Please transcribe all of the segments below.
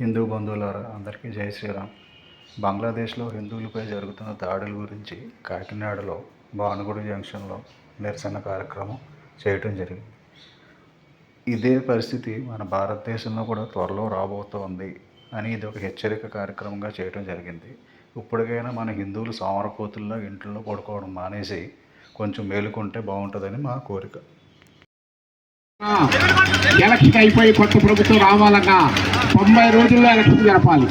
హిందూ బంధువులారా అందరికీ జై శ్రీరామ్. బంగ్లాదేశ్లో హిందువులపై జరుగుతున్న దాడుల గురించి కాకినాడలో భానుగుడి జంక్షన్లో నిరసన కార్యక్రమం చేయటం జరిగింది. ఇదే పరిస్థితి మన భారతదేశంలో కూడా త్వరలో రాబోతోంది అని ఇది ఒక హెచ్చరిక కార్యక్రమంగా చేయటం జరిగింది. ఇప్పటికైనా మన హిందువులు సోమరపోతుల్లో ఇంట్లో పడుకోవడం మానేసి కొంచెం మేలుకుంటే బాగుంటుందని మా కోరిక. ఎలక్షన్ అయిపోయి కొత్త ప్రభుత్వం రావాలన్నా తొంభై రోజుల్లో ఎలక్షన్ జరపాలి.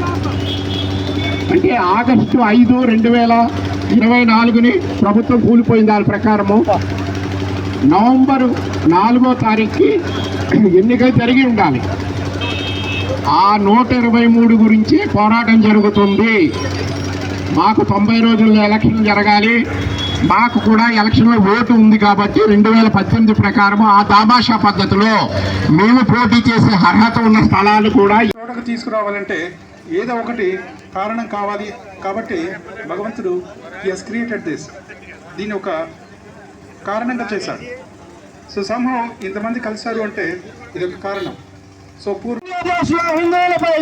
అంటే ఆగస్టు ఐదు రెండు వేల ఇరవై నాలుగుని ప్రభుత్వం కూలిపోయింది దాని ప్రకారము. నవంబర్ నాలుగో తారీఖుకి ఎన్నికలు జరిగి ఉండాలి. ఆ నూట ఇరవై మూడు గురించి పోరాటం జరుగుతుంది. మాకు తొంభై రోజుల్లో ఎలక్షన్ జరగాలి. మాకు కూడా ఎలక్షన్లో ఓటు ఉంది కాబట్టి రెండు వేల పద్దెనిమిది ప్రకారం ఆ దామాషా పద్ధతిలో మేము పోటీ చేసే అర్హత ఉన్న స్థలాలు కూడా చోటకు తీసుకురావాలంటే ఏదో ఒకటి కారణం కావాలి కాబట్టి భగవంతుడు హీ క్రియేటెడ్ దిస్ దీన్ని ఒక కారణంగా చేశాడు. సో సంహం ఇంతమంది కలిశారు అంటే ఇది ఒక కారణం. సో పూర్వ బంగ్లాదేశ్లో హిందువులపై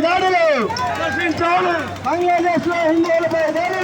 దాడులు!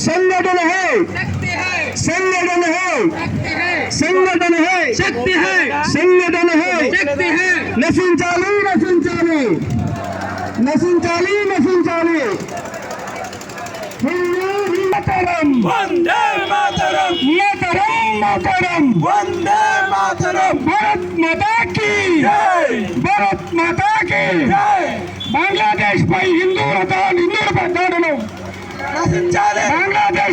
संगठन है। संगठन है। संगठन है। शक्ति है। संगठन है। शक्ति है। नसीन चालू नसीन चालू। नसीन चालू नसीन चालू। मातरम। वंदे मातरम। मातरम मातरम। वंदे मातरम। भारत माता की। भारत माता की। बांग्लादेश पर हिंदू रतन। 안녕 하.